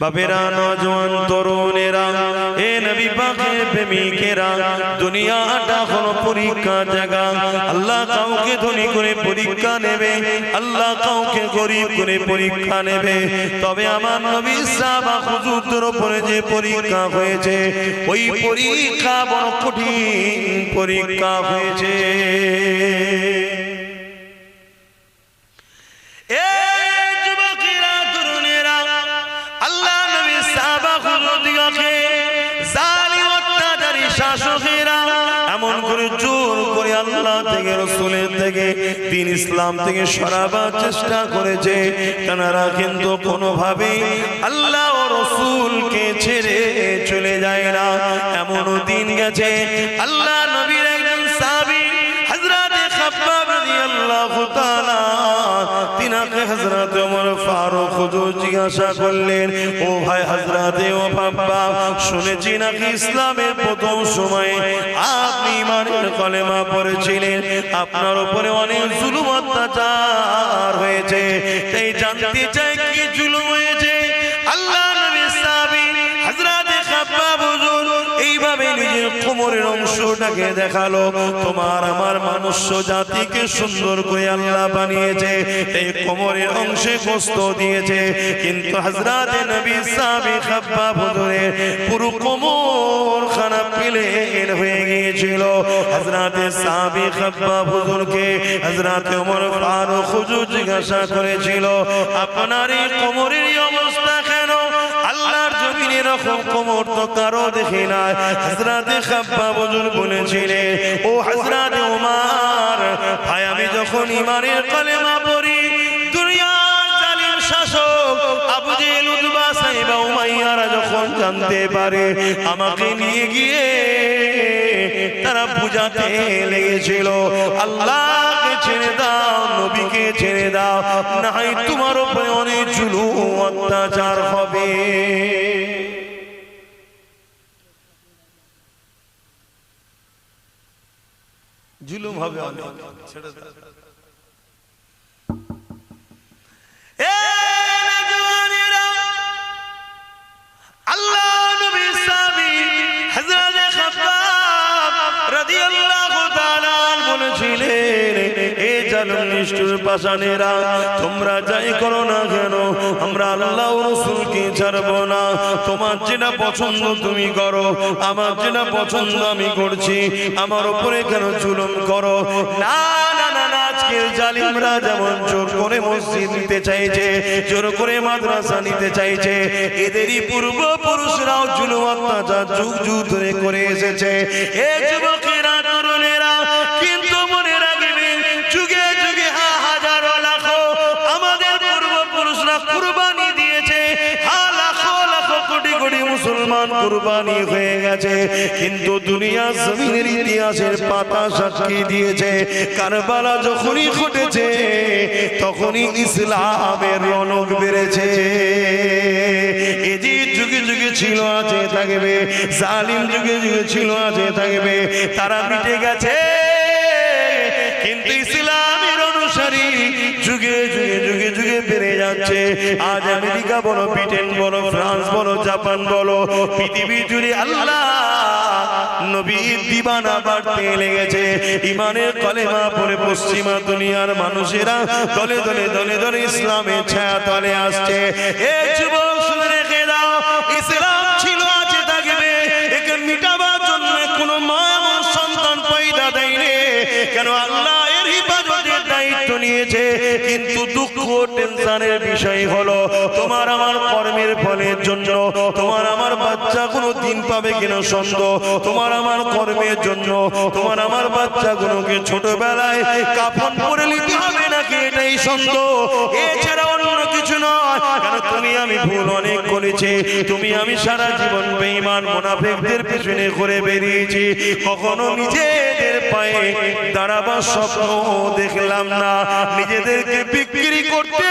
বাপেরা, নজওয়ান, তরুণেরা, এ নবী পাকের প্রেমিকেরা, দুনিয়াটা হলো পরীক্ষা জায়গা। আল্লাহ কাউকে ধনী করে পরীক্ষা নেবে, আল্লাহ কাউকে গরিব করে পরীক্ষা নেবে। তবে আমার নবী সাহাবা হুজুরদের উপরে যে পরীক্ষা হয়েছে, ওই পরীক্ষা বড় কঠিন পরীক্ষা হয়েছে। করে জোর করে আল্লাহ থেকে, রসুলের থেকে, দিন ইসলাম থেকে সরাবার চেষ্টা করেছে। তারা কিন্তু কোনোভাবে আল্লাহ ও রসুলকে ছেড়ে চলে যায় না। এমনও দিন গেছে, আল্লাহ নবীর তাআলা তিনাকে হযরত ওমর ফারুক জিজ্ঞাসা করলেন, ও ভাই ও বাবা, শুনেছি নাকি ইসলামের প্রথম সময়ে আপনি ইমানের কলেমা পড়েছিলেন? আপনার উপরে অনেক জুলুম অত্যাচার হয়েছে। জানতে চাই কি জুলুম হয়েছে? কোমরের অংশটাকে দেখাল। তোমার আমার মনুষ্য জাতিকে সুন্দর করে আল্লাহ বানিয়েছে। এই কোমরের অংশে গোস্ত দিয়েছে। কিন্তু হযরত নবী সাহাবী খাব্বাব হুজুরের পুরো কোমর খানা প্লেন হয়ে গিয়েছিল। হযরত সাহাবী খাব্বাব হুজুরকে হযরত ওমর ফারুক হুজুর জিজ্ঞাসা করেছিল, আপনার এই কোমরের অবস্থা এরকম কোমর তো কারও দেখি নাই। হযরতে খাব্বাব হুজুর বলেছিলেন, ও হযরতে ওমর ভাই, আমি যখন ইমানের কলেমা পড়ি আমাকে নিয়ে গিয়ে তারা বুঝাতে লেগেছিল, আল্লাহকে ছেড়ে দাও, নবীকে ছেড়ে দাও নাই তোমার উপরে অনেক জুলুম অত্যাচার হবে। হবে অনেক। ছেড়ে আল্লাহ জালিম নিষ্ঠুর পাষাণেরা তোমরা যাই করো না কেন? আমরা আল্লাহ রাসূলকে ছাড়বো না। তোমার যেটা পছন্দ তুমি করো, আমার যেটা পছন্দ আমি করছি, আমার উপরে কেন জুলুম করো? না না না না করে মসজিদ নিতে নিতে চাইছে, এদেরই পূর্বপুরুষরাও জুলুম, অত্যাচার, যুগ যুগ ধরে করে এসেছে। এ যুবকেরা মুসলমান কুরবানি হয়ে গেছে, কিন্তু দুনিয়া জমিনের ইতিহাসের পাতা সাক্ষী দিয়েছে, কারবালা যখনই ঘটেছে, তখনই ইসলামের রনক বেড়েছে। এই যুগে যুগে ছিল, আছে থাকবে, জালিম যুগে যুগে ছিল, আছে থাকবে, তারা গেছে। কিন্তু ইসলামের অনুসারী যুগে বেড়ে যাচ্ছে। আজ আমেরিকা বলো, ব্রিটেন বলো, ফ্রান্স বলো, জাপান বলো, পৃথিবী জুড়ে আল্লাহ ইসলাম ছিল আছে থাকবে কোনো মা এমন সন্তান পয়দা দেয়নি। কেন আল্লাহ এর দায়িত্ব নিয়েছে? টেনশনের বিষয় হলো, তোমার আমার কর্মের ফলের জন্য, তোমার আমার বাচ্চা কোনো দিন পাবে কিনা সন্দেহ, তোমার আমার কর্মের জন্য, তোমার আমার বাচ্চাগুলোকে ছোটবেলায় কাফন পরে নিতে হবে নাকি এটাই সন্দেহ? এছাড়া অন্য কিছু নয় কেন তুমি আমি ভুল অনেক করেছি, তুমি আমি সারা জীবন বেঈমান মুনাফিকদের পেছনে ঘুরে বেরিয়েছি, কখনো নিজেদের পায়ে দাঁড়াবার স্বপ্ন দেখলাম না, নিজেদেরকে বিক্রি করতে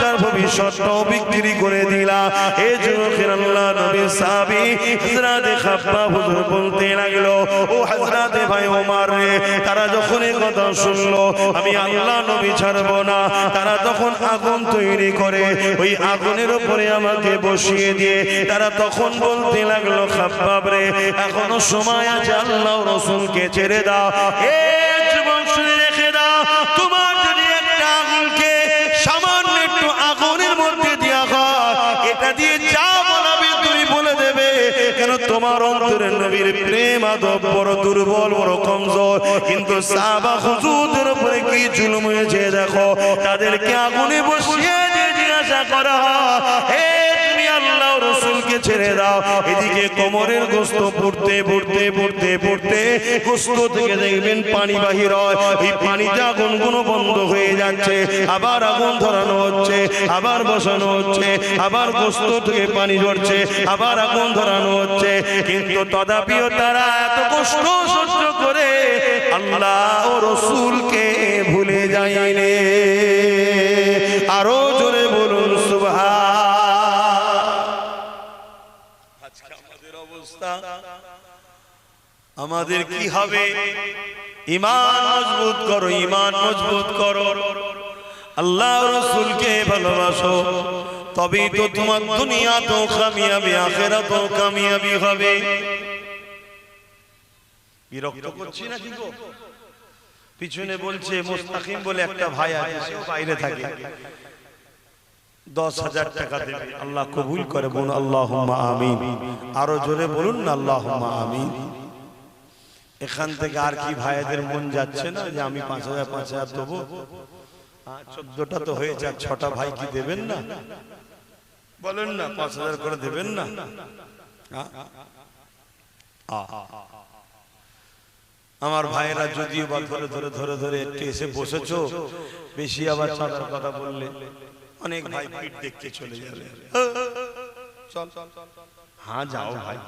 বাচ্চার ভবিষ্যৎটাও বিক্রি করে দিলা। এই যুবকের আল্লাহ নবী সাহাবী হযরতে খাব্বাব হুজুর বলতে লাগল, ও হযরতে ভাই ওমর রে, তারা যখন এই কথা শুনলো, আমি আল্লাহ নবী ছাড়বো না। তারা তখন আগুন তৈরি করে, ওই আগুনের উপরে আমাকে বসিয়ে দিয়ে তারা তখন বলতে লাগল, খাব্বাব রে, এখনও সময় আছে আল্লাহ রসুলকে ছেড়ে দাও। এ তোমার অন্তরে নবীর প্রেম, আদব বড় দুর্বল, বড় কমজোর। কিন্তু সাহাবা হুজুরদের উপরে কি জুলুম হয়েছে দেখো? তাদেরকে আগুনে বসিয়ে দিয়ে জিজ্ঞাসা করা হে ছেড়ে দাও। এদিকে কোমরের গোস্ত পড়তে পড়তে পড়তে পড়তে গোস্ত থেকে দেখবেন পানি বাহির হয়। এই পানিতে আগুন কোনো বন্ধ হয়ে যাচ্ছে। আবার আগুন ধরানো হচ্ছে, আবার বসানো হচ্ছে, আবার গোস্ত থেকে পানি ঝরছে, আবার আগুন ধরানো হচ্ছে। কিন্তু তদাপিও তারা এত কষ্ট সহ্য করে আল্লাহ ও রসুলকে ভুলে যায়নি। আরও আমাদের কি হবে? ইমান মজবুত করো ইমান মজবুত করো। আল্লাহ রসুলকে ভালোবাসো। তবেই তো তোমার দুনিয়া তো কামিয়াবি আখেরা তো কামিয়াবি হবে। বিরক্ত করছি না কি পিছনে বলছে মোস্তাকিম বলে একটা ভাই আছে সেও বাইরে থাকে। দশ হাজার টাকা দেবে। আল্লাহ কবুল করে বলুন আল্লাহ আমিন। আরও জোরে বলুন না আল্লাহ আমিন। এখান থেকে আর কি ভাইদের মন যাচ্ছে না যে আমি পাঁচ হাজার পাঁচ হাজার দেবো? চোদ্দটা তো হয়েছে, আর ছটা ভাই কি দেবেন না? বলেন না, পাঁচ হাজার করে দেবেন না। আমার ভাইয়েরা যদিও ধরে ধরে ধরে ধরে একটু এসে বসেছো, বেশি আবার চাঁদার কথা বললে অনেক ভাই পিঠ দেখতে চলে যাবে। হ্যাঁ যাও ভাই।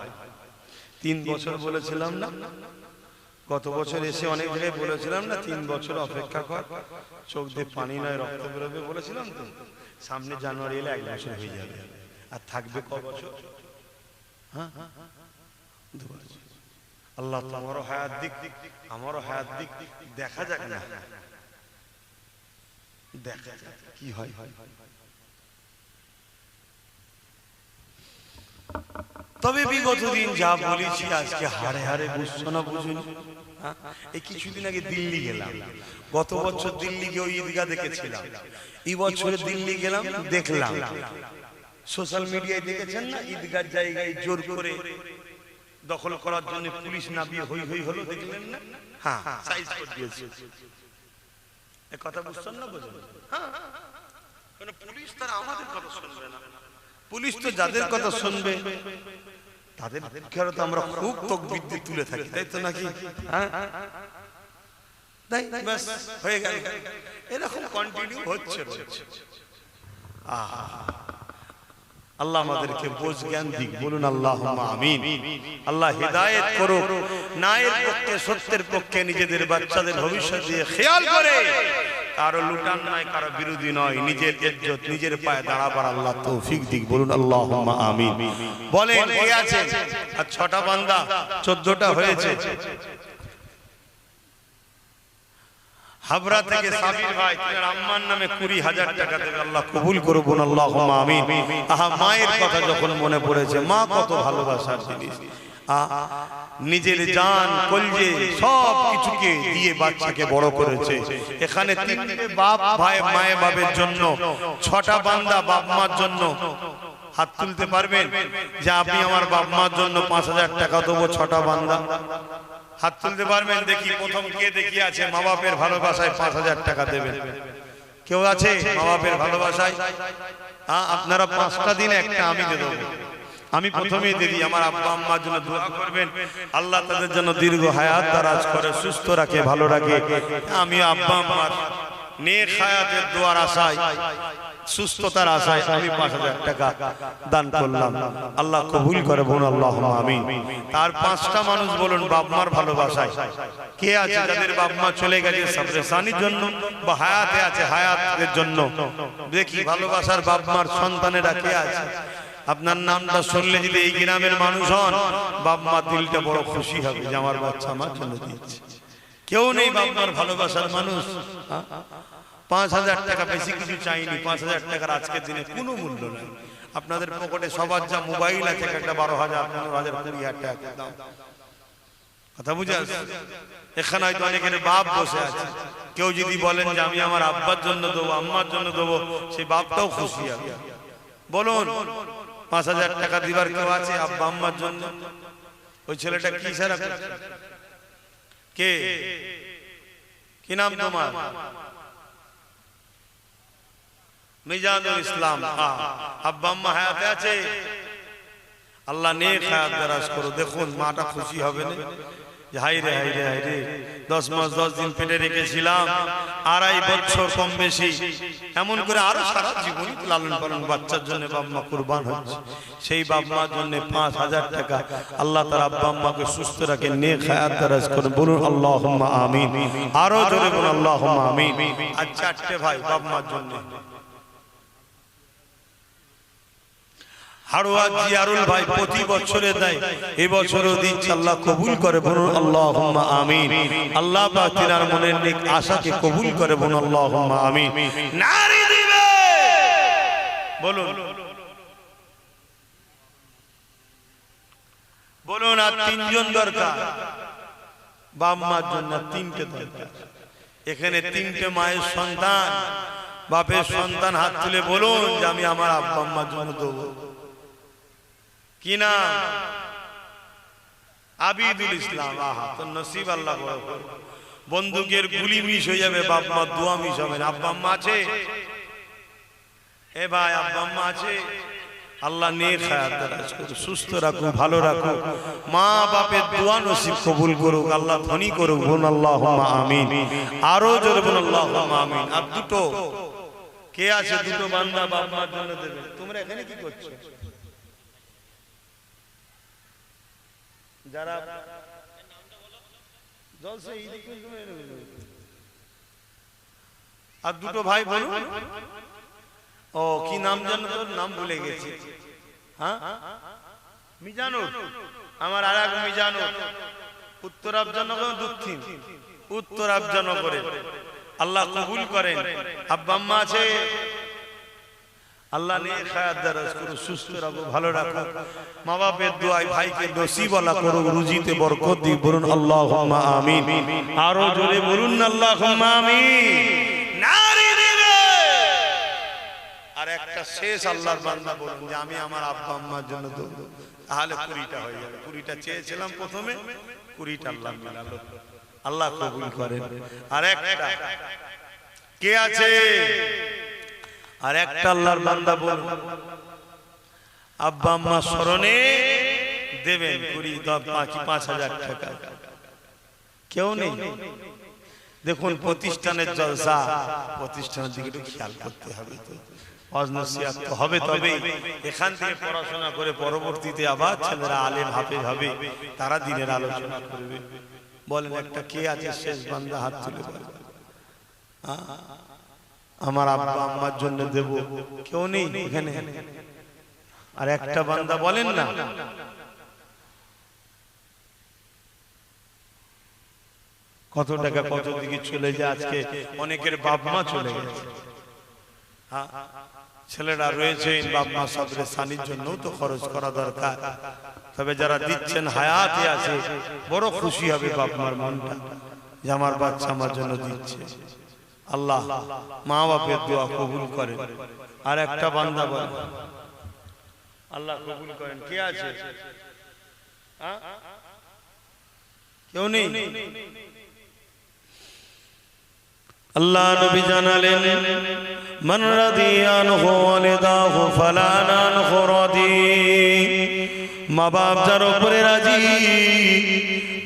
তিন বছর বলেছিলাম না? গত বছর এসে অনেক জায়গায় বলেছিলাম না তিন বছর অপেক্ষা কর চোখ দিয়ে পানি নয় রক্ত বেরোবে বলেছিলাম তো। সামনে জানুয়ারি এলে এক বছর হয়ে যাবে। আর থাকবে ক বছর? হ্যাঁ দু বছর। আল্লাহ তো আমারও হায়াত দিক আমারও হায়াত দিক। দেখা যাক না। দেখা যাক কি হয়। তবে বিগত দিন যা বলেছি আজকে হারে হারে বুঝছ না বুঝুন? এই কিছুদিন আগে দিল্লি গেলাম। গত বছর দিল্লি গিয়ে ওই ঈদগা দেখেছিলাম। এই বছরে দিল্লি গেলাম দেখলাম। সোশ্যাল মিডিয়ায় দেখেছেন না? ঈদগার জায়গায় জোর করে দখল করার জন্য পুলিশ নামিয়ে হই হই হলো দেখলেন না? হ্যাঁ সাইজ করে দিয়েছে। কথা বুঝছেন না বুঝলেন হ্যাঁ কেন পুলিশ তারা আমাদের কথা শুনবে না। পুলিশ তো যাদের কথা শুনবে তাদের তো আমরা খুব তকবির দিয়ে তুলে থাকি। তাই তো নাকি? হ্যাঁ? তাই ব্যাস হয়ে গেল। এরকম কন্টিনিউ হচ্ছে আহা। আল্লাহ আমাদেরকে বোঝ জ্ঞান দিক। বলুন আল্লাহ আমিন। আল্লাহ হেদায়েত করো নায়ের পক্ষে সত্যের পক্ষে নিজেদের বাচ্চাদের ভবিষ্যৎ দিয়ে খেয়াল করে। কারও লুটান নয় কারও বিরোধী নয়। নিজের ইজ্জত নিজের পায়ে দাঁড়াবার আল্লাহ তৌফিক দিক। বলুন আল্লাহ আমিন। বলেন কে আছে? আর ছটা বান্দা চোদ্দটা হয়েছে। হাবরা থেকে সাবির ভাই তোমার আম্মার নামে কুড়ি হাজার টাকা দেবে। আল্লাহ কবুল করব আল্লাহ আমিন। আহা মায়ের কথা যখন মনে পড়েছে মা কত ভালোবাসার জিনিস। নিজের জান কলজে সব কিছুকে দিয়ে বাচ্চাকে বড় করেছে। এখানে তিনটে বাপ ভাই মায়ে বাবের জন্য ছটা বান্দা বাপ মার জন্য। হাত তুলতে পারবেন? যে আপনি আমার বাপ মার জন্য পাঁচ হাজার টাকা দেবো ছটা বান্দা। হাত তুলতে পারবেন? দেখি প্রথম কে দেখি আছে? মা বাপের ভালোবাসায় পাঁচ হাজার টাকা দেবেন। কেউ আছে? মা বাপের ভালোবাসায়? আপনারা পাঁচটা দিন একটা আমি দিয়ে দেবো। আমি প্রথমেই দিদি আমার আব্বা আম্মার জন্য দোয়া করবেন আল্লাহ তাদের জন্য দীর্ঘ হায়াত দারাজ করে সুস্থ রাখে ভালো রাখে। আমি আব্বা আম্মার নেক হায়াতের দোয়ার আশায় সুস্থতার আশায় আমি পাঁচ হাজার টাকা দান করলাম। আল্লাহ কবুল করে বোন আল্লাহ আমিন। তার পাঁচটা মানুষ বলুন বাপমার ভালোবাসায়। কে আছে যাদের বাপমা চলে গেছে সাবরেসানির জন্য বা হায়াতে আছে হায়াতের জন্য? দেখি ভালোবাসার বাপমার সন্তানেরা কে আছে? আপনার নামটা শুনলে যদি এই গ্রামের মানুষ হন বাপমা দিলটা বড় খুশি হবে যে আমার বাচ্চা আমার জন্য দিচ্ছে কেউ নেই বাপমার ভালোবাসার মানুষ? পাঁচ হাজার টাকা, বেশি কিছু চাইনি, পাঁচ হাজার টাকার আজকের দিনে কোনো মূল্য নেই। আপনাদের পকেটে সবার যা মোবাইল আছে একটা বারো হাজার, পনেরো হাজার, কুড়ি হাজার টাকা। দাম কথা বুঝে? এখানে হয়তো অনেকের বাপ বসে আছে। কেউ যদি বলেন যে আমি আমার আব্বার জন্য দেবো, আম্মার জন্য দেবো, সেই বাপটাও খুশি হবে। বলুন। পাঁচ হাজার টাকা দিবার কেউ আছে? আব্বা, আম্মার জন্য। ওই ছেলেটা কি সারা কে? কি নাম তোমার? মিজানুল ইসলাম। আব্বা, আম্মা হায়াতে আছে? আল্লাহ নেক হায়াত দারাজ করো। দেখুন, মাটা খুশি হবে না? রে রে রে। দশ মাস, দশ দিন রেখেছিলাম এমন করে লালন পালন বাচ্চার জন্য কুরবান সেই পাঁচ হাজার টাকা আল্লাহ তার আব্বা সুস্থ রাখে করে বলুন আরও জোরে বলুন আল্লাহ আমিন। আর চারটে ভাই বাবা জন্য। হাড়োয়া ভাই প্রতি বছরে দেয়। এবছরও দিচ্ছে আল্লাহ কবুল করে বলুন আল্লাহ আল্লাহ মনের আশাকে কবুল করে বলুন বলুন। আর তিনজন দরকার। বাপ তিনটে এখানে তিনটে মায়ের সন্তান। বাপের সন্তান হাত তুলে বলুন যে, আমি আমার আব্বা আম্মার জন্য বন্দুকের গুলি মিস হয়ে যাবে, বাপ মা দোয়া মিস হবে না। আব্বা আম্মা আছে? এ ভাই, আব্বা আম্মা আছে? আল্লাহ নেক সুস্থ রাখুক, ভালো রাখুক। মা বাপের দোয়া নসিব কবুল করুক, আল্লাহ ধনী করুক বোন আল্লাহ আমিন। আরও জোরে বোন আল্লাহ আমিন। আর দুটো? কে আছে? দুটো বান্দা বাপ জন্য দেবে। তোমরা এখানে কি করছ? যারা? আর দুটো ভাই বলুন। ও কি নাম জানো তোর নাম ভুলে গেছি। হ্যাঁ? মিজানুর। আমার আর এক মিজানুর। উত্তর আফজানগর দক্ষিণ। উত্তর আফজানগরে আল্লাহ কবুল করেন। আব্বা আম্মা আছে। আল্লাহ নিয়ে সুস্থ রাখো, ভালো রাখো। মা বাপের দোয়াই ভাইকে নসিবওয়ালা করো রুজিতে বরকত দি বলুন আল্লাহুম্মা আমিন। আরও জোরে বলুন দিবে আর একটা শেষ আল্লাহর বলুন যে, আমি আমার তাহলে কুড়িটা চেয়েছিলাম প্রথমে, কুড়িটা আল্লাহ আল্লাহ আর একটা। কে আছে? আর একটা আল্লাহর বান্দা বল। আব্বা, আম্মা স্মরণে দেবেন কুড়ি দশ পাঁচ পাঁচ হাজার টাকা। কেউ নেই। দেখুন, প্রতিষ্ঠানের জলসা। প্রতিষ্ঠানের দিকে একটু খেয়াল করতে হবে তো। হবে তবে এখান থেকে পড়াশোনা করে পরবর্তীতে আবার ছেলেরা আলেম, হাফেজ হবে। তারা দিনের আলোচনা করবে। বলেন, একটা কে আছে? শেষ বান্দা হাত তুলে বলেন। আ- আমার আব্বা আম্মার জন্য দেব। কেউ নেই এখানে। আর একটা বান্দা বলেন না। কত টাকা কত দিকে চলে যায় আজকে? অনেকের বাপ মা চলে গেছে। হ্যাঁ, ছেলেরা রয়েছে বাপ মা সবরে সানির জন্য তো খরচ করা দরকার। তবে যারা দিচ্ছেন হায়াতে আছে বড় খুশি হবে বাপ মার মনটা যে আমার বাচ্চা আমার জন্য দিচ্ছে। আল্লাহ মা বাপের দোয়া কবুল করেন আর একটা বান্দা আল্লাহ কবুল করেন। কে আছে? হ্যাঁ? কেউ নেই? আল্লাহ নবী জানালেন মান রাদি মা বাপ যার উপরে রাজি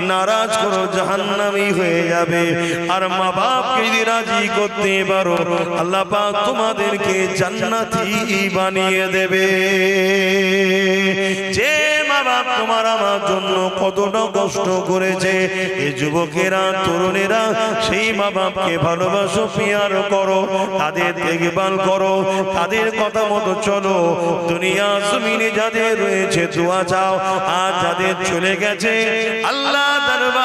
নারাজ করো, জাহান্নামী হয়ে যাবে। আর মা বাপকে যদি রাজি করতে পারো, আল্লাহ তোমাদেরকে জান্নাতি বানিয়ে দেবে। বাপ তোমার আমার জন্য কতটা কষ্ট করেছে। এই যুবকেরা, তরুণেরা, সেই মা বাপকে ভালোবাসো, পিয়ার করো, তাদের দেখভাল করো, তাদের কথা মতো চলো। দুনিয়া জমিনে যাদের রয়েছে, দোয়া চাও, আর যাদের চলে গেছে, আল্লাহ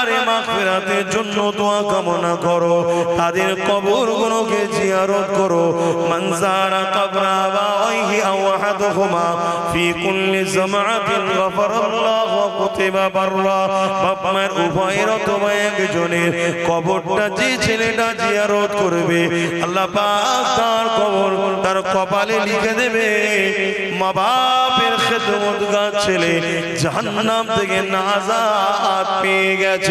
দরবারে মাগফিরাতের জন্য দোয়া কামনা করো। তাদের কবর গুলোকে জিয়ারত করো। মনজারা কবরা বাওয়াইহি আও আহাদুহুমা ফি কুল্লি জামাআতিন গাফারাল্লাহু কুতিবা বাররা। বাপ মায়ের উভয়ের অথবা একজনের কবরটা যে ছেলেটা জিয়ারত করবে, আল্লাহ পাক তার কবর তার কপালে লিখে দেবে, মা বাপের খেদমতগার ছেলে জাহান্নাম থেকে নাজাত পেয়ে গেছে।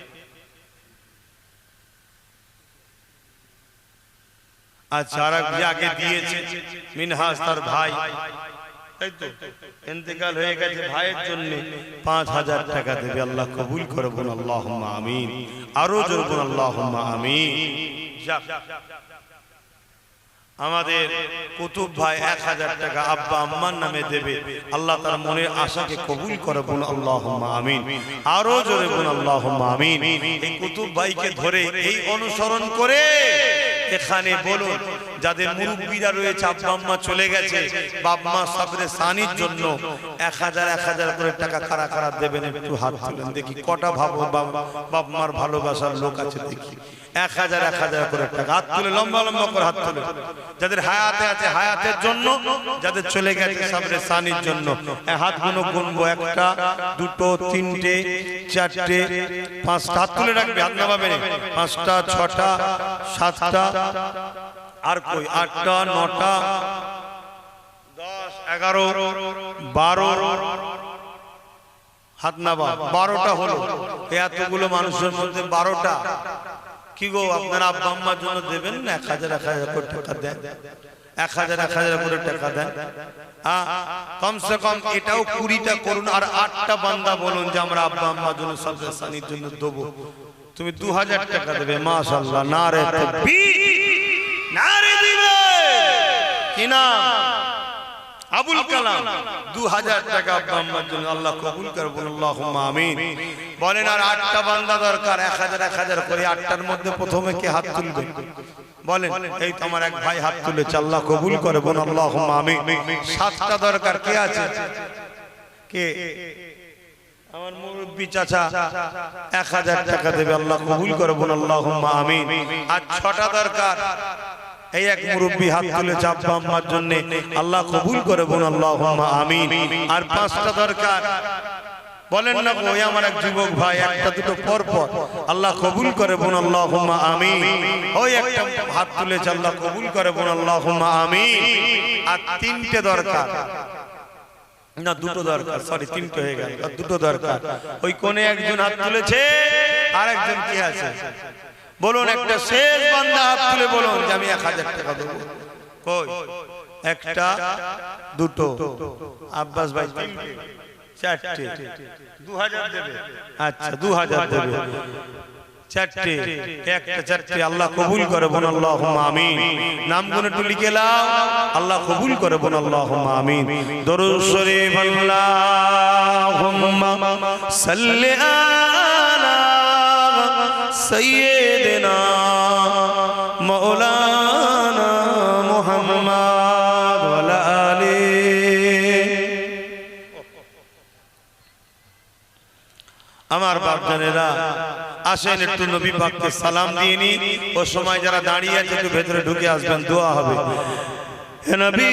আর যাকে দিয়েছে মিনহাস তার ভাই। আল্লাহ আমাদের কুতুব ভাই এক হাজার টাকা আব্বা আম্মার নামে দেবে। আল্লাহ তার মনের আশাকে কবুল করে বলুন আল্লাহ আমিন। আরও জোরে বলুন আল্লাহ আমিন। এই কুতুব ভাইকে ধরে এই অনুসরণ করে এখানে বলুন, যাদের মুরব্বীরা রয়েছে, আব্বা চলে গেছে বাপমা সাবরে সানির জন্য এক হাজার এক হাজার করে টাকা কারা কারা দেবেন একটু হাত তুলেন। দেখি কটা ভাবো বাপ মার ভালোবাসার লোক আছে, দেখি। এক হাজার এক হাজার করে টাকা। হাত তুলে, লম্বা লম্বা করে হাত তুলে। যাদের হায়াতে আছে, হায়াতের জন্য, যাদের চলে গেছে সাবরে সানির জন্য। এই হাতগুলো গুনবো একটা, দুটো, তিনটে, চারটে, পাঁচটা। হাত তুলে রাখবে হাত না। পাঁচটা, ছটা, সাতটা আর কই? আটটা নটা দশ এগারো বারো হাত নাবা বারোটা হলো। এতগুলো মানুষের মধ্যে বারোটা। কি গো আপনার আব্বা আম্মার জন্য দেবেন না? এক হাজার এক হাজার করে টাকা দেন। এক হাজার এক হাজার করে টাকা দেন। কমসে কম এটাও কুড়িটা করুন। আর আটটা বান্দা বলুন যে আমরা আব্বা আম্মার জন্য সানির জন্য দেবো। তুমি দু হাজার টাকা দেবে মাশাল্লাহ না রে আবুল কালাম। দু হাজার টাকা জন্য আল্লাহ কবুল করে বলুন আল্লাহুম্মা আমিন। বলেন আর আটটা বান্দা দরকার এক হাজার এক হাজার করে আটটার মধ্যে প্রথমে কে হাত তুলবে? বলেন এই তো আমার এক ভাই হাত তুলেছে আল্লাহ কবুল করে বলুন আল্লাহুম্মা আমিন। সাতটা দরকার কে আছে? কে? আমার মুরব্বী চাচা, এক হাজার টাকা দেবে আল্লাহ কবুল করে বলুন, আল্লাহুম্মা আমিন। আর ছটা দরকার। এই এক মুরব্বী হাত তুলে চাপ্পা আম্মার জন্য আল্লাহ কবুল করে বোন আল্লাহ আমিন। আর পাঁচটা দরকার। বলেন না ওই আমার এক যুবক ভাই, একটা দুটো পর পর আল্লাহ কবুল করে বোন আল্লাহ আমি ওই একটা হাত তুলেছে, আল্লাহ কবুল করে বোন আল্লাহ আমি আর তিনটে দরকার। না দুটো দরকার সরি তিনটে হয়ে গেল। দুটো দরকার। ওই কোনে একজন হাত তুলেছে আর একজন কি আছে? বলুন একটা শেষ বান্দা হাত তুলে বলুন যে আমি এক হাজার টাকা দেবো। কই? একটা দুটো। আব্বাস ভাই চারটে। দু হাজার দেবে। আচ্ছা দু হাজার দেবে। চারটে একটা চারটে আল্লাহ কবুল করে বোন আল্লাহ আমিন। নাম গুনে একটু লিখে লাও আল্লাহ কবুল করে বোন আল্লাহ আমিন। দরুদ শরীফ আল্লাহুম্মা সাল্লি আলা সাইয়্যিদিনা মাওলানা মুহাম্মদ ওয়া আলি আমার বাপ জানেরা আসেন একটু নবী পাককে সালাম দিয়ে নি ও সময় যারা দাঁড়িয়ে আছে একটু ভেতরে ঢুকে আসবেন দোয়া হবে হে নবী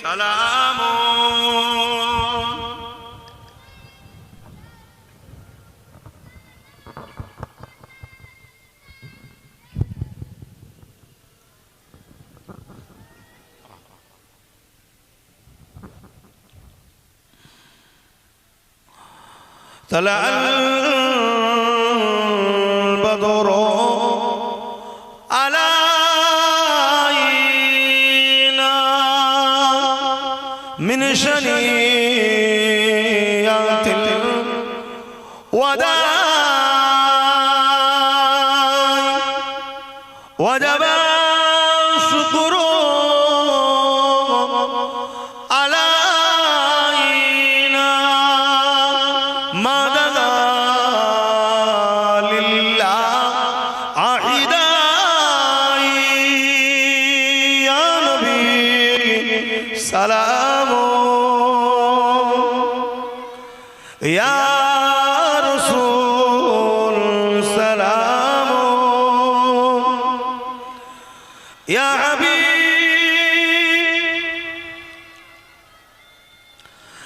সালাম طلع من شنيات الوداع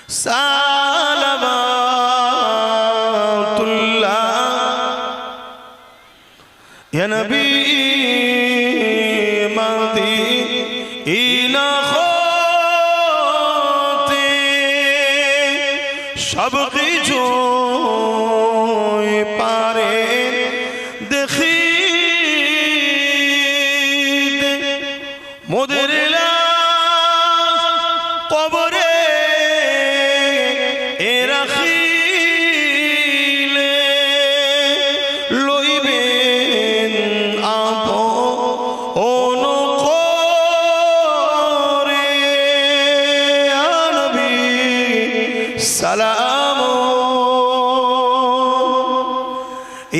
সালামাতুল্লাহ। ইয়া নবী। সালাম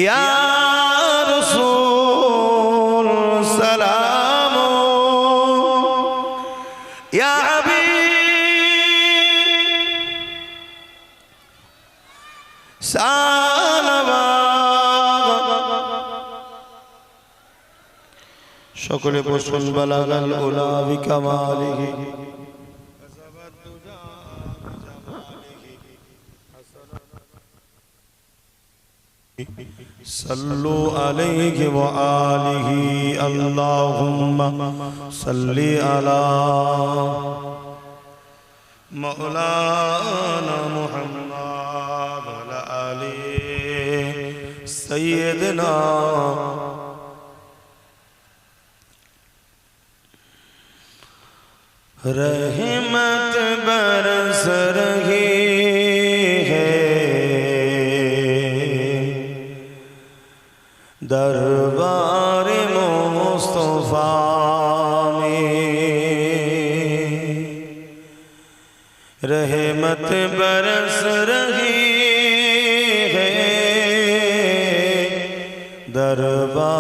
ইয়া রাসূল সালাম ইয়া হাবিব। সকলে বসুন বালাগাল উলা বিকামালিহি صلو علیہ وآلہ اللہم صلی علی مولانا محمد علی سیدنا رحمت برس رہی۔ دربار مصطفیٰ میں رحمت برس رہی ہے دربار